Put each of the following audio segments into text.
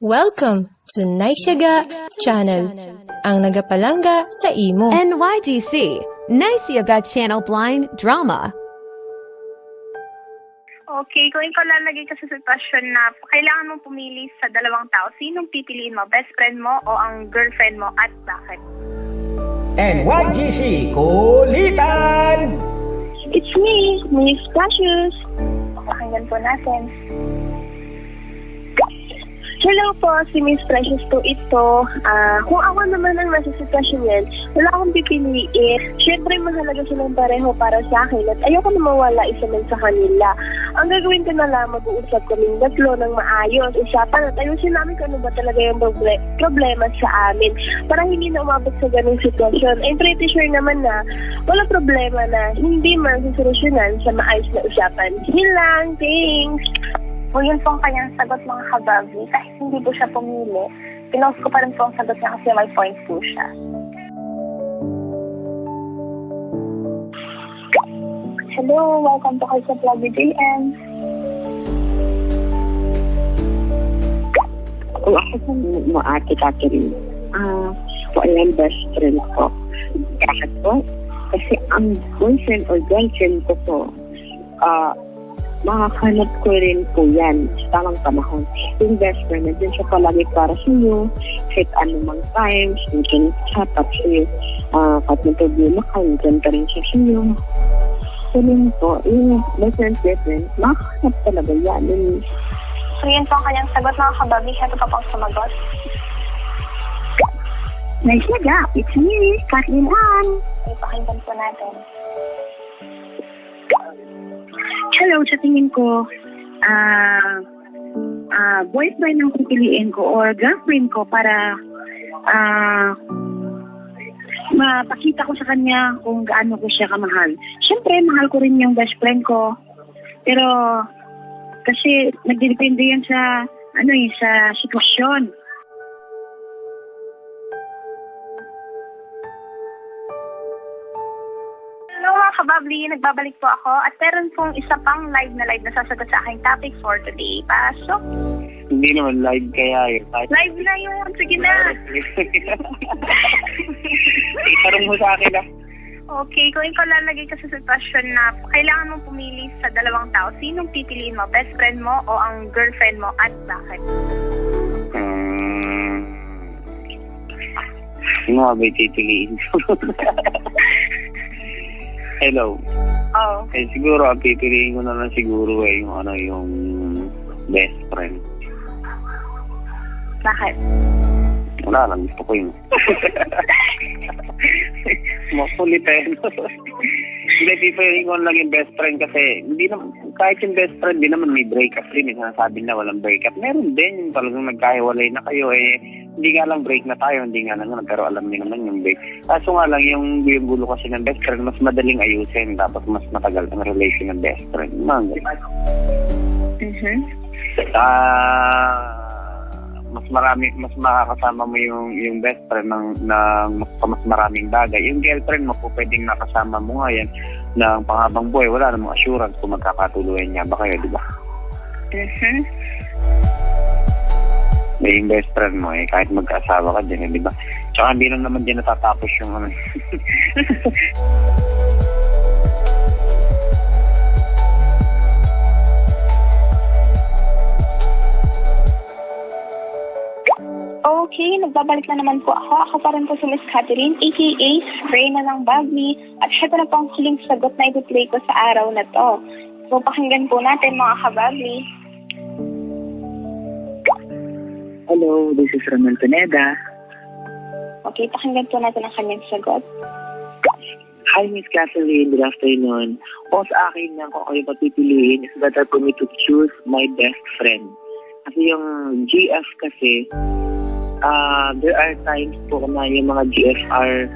Welcome to Naisyaga Channel, ang nagapalanga sa imo. NYGC, Nice Yoga Channel Blind Drama. Okay, kung ikaw lalagay ka sa sitwasyon na kailangan mong pumili sa dalawang tao, sinong pipiliin mo? Best friend mo o ang girlfriend mo at bakit? NYGC Kulitan! It's me, Miss Precious. Pakinggan po natin. Hello po, si Miss Precious po ito. Ah, kung ako naman ang nasa sitwasyon yan, wala akong pipiliin. Siyempre, mahalaga silang pareho para sa akin at ayoko na mawala isa man sa kanila. Ang gagawin ko na lang, mag-uusap kaming datlo ng maayos, usapan at ayusin namin kung ano ba talaga yung proble- problema sa amin para hindi na umabot sa ganung sitwasyon. I'm pretty sure naman na wala problema na hindi masusolusyonan sa maayos na usapan. Yun lang, thanks! Kung yun po ang kanyang sagot mga kabagli, kahit hindi po siya pumili, pinost ko pa rin po ang sagot niya kasi may point po siya. Hello, welcome to kayo sa Vlog JM. Kung ako sa mo ate Catherine, ah, po ayan best friend ko. Bakit po? Kasi ang boyfriend or girlfriend ko po, ah, makakanap ko rin po yan sa tamang panahon. Yung best friend, nandun siya palagi para sa inyo, kahit anumang times, nandun siya, tapos yun, ah, kahit may problema ka, nandun pa rin siya sa inyo. Ganun po, yung best friend, best friend, makakanap talaga yan. Yung So yun po ang kanyang sagot mga kabagli, siya pa pang sumagot. Nice na ga, it's me, Kathleen Ann. Pakinggan po natin. Hello, sa tingin ko, ah, ah, boyfriend ang pipiliin ko or girlfriend ko para ah, mapakita ko sa kanya kung gaano ko siya kamahal. Siyempre, mahal ko rin yung best friend ko. Pero, kasi nagdidepende yan sa, ano eh, sa sitwasyon. Kababli, nagbabalik po ako at meron pong isa pang live na live na sasagot sa aking topic for today. Pasok! Hindi naman live kaya yun. Kahit Live na yun! Sige na! Itarong mo sa akin ah. Okay, kung ikaw lalagay ka sa sitwasyon na kailangan mong pumili sa dalawang tao, sinong pipiliin mo? Best friend mo o ang girlfriend mo at bakit? Hmm. Sino nga ba yung Hello. Oh, Eh, siguro, ang pipiliin ko na lang siguro eh, yung ano, yung best friend. bakit? Wala lang, gusto ko yun. Makulit eh. Hindi, pipiliin ko lang yung best friend kasi hindi naman, kahit yung best friend, hindi naman may breakup rin. May sinasabi na walang breakup. Meron din yung talagang nagkahiwalay na kayo eh. Hindi nga lang break na tayo, hindi nga lang pero alam niyo naman yung break. Kaso nga lang, yung, yung gulo kasi ng best friend, mas madaling ayusin. Tapos mas matagal ang relation ng best friend. Mga ganun. Mhm. Ah, mas marami mas makakasama mo yung yung best friend ng ng mas maraming bagay. Yung girlfriend mo po pwedeng nakasama mo nga yan ng panghabang buhay. Wala namang assurance kung magkakatuluyan niya ba kayo, di ba? Mhm. Eh, yung best friend mo eh, kahit magkaasawa ka din, eh, di ba? Tsaka hindi lang naman din natatapos yung ano. nagbabalik na naman po ako. Ako pa rin po si Miss Catherine, aka Reyna ng Bagni. At syempre na po ang huling sagot na ituplay ko sa araw na to. So, pakinggan po natin mga kabagli. Hello, this is Ramel Pineda. Okay, pakinggan po natin ang kanyang sagot. Hi, Miss Catherine. Good afternoon. O sa akin na kung kayo papipiliin, it's better for me to choose my best friend. Kasi yung GF kasi, ah there are times po na yung mga GF are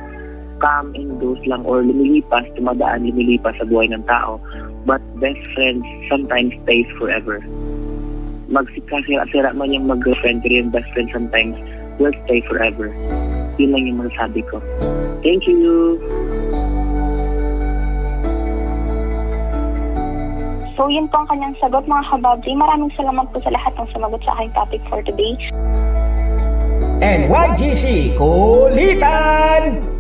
come and goes lang or lumilipas, tumadaan, lumilipas sa buhay ng tao. But best friends sometimes stays forever. Magsikasira-sira man yung mag-girlfriend, pero yung best friend sometimes will stay forever. Yun lang yung masasabi ko. Thank you! So, yun po ang kanyang sagot mga kababdi. Maraming salamat po sa lahat ng sumagot sa aking topic for today. NYGC Kulitan!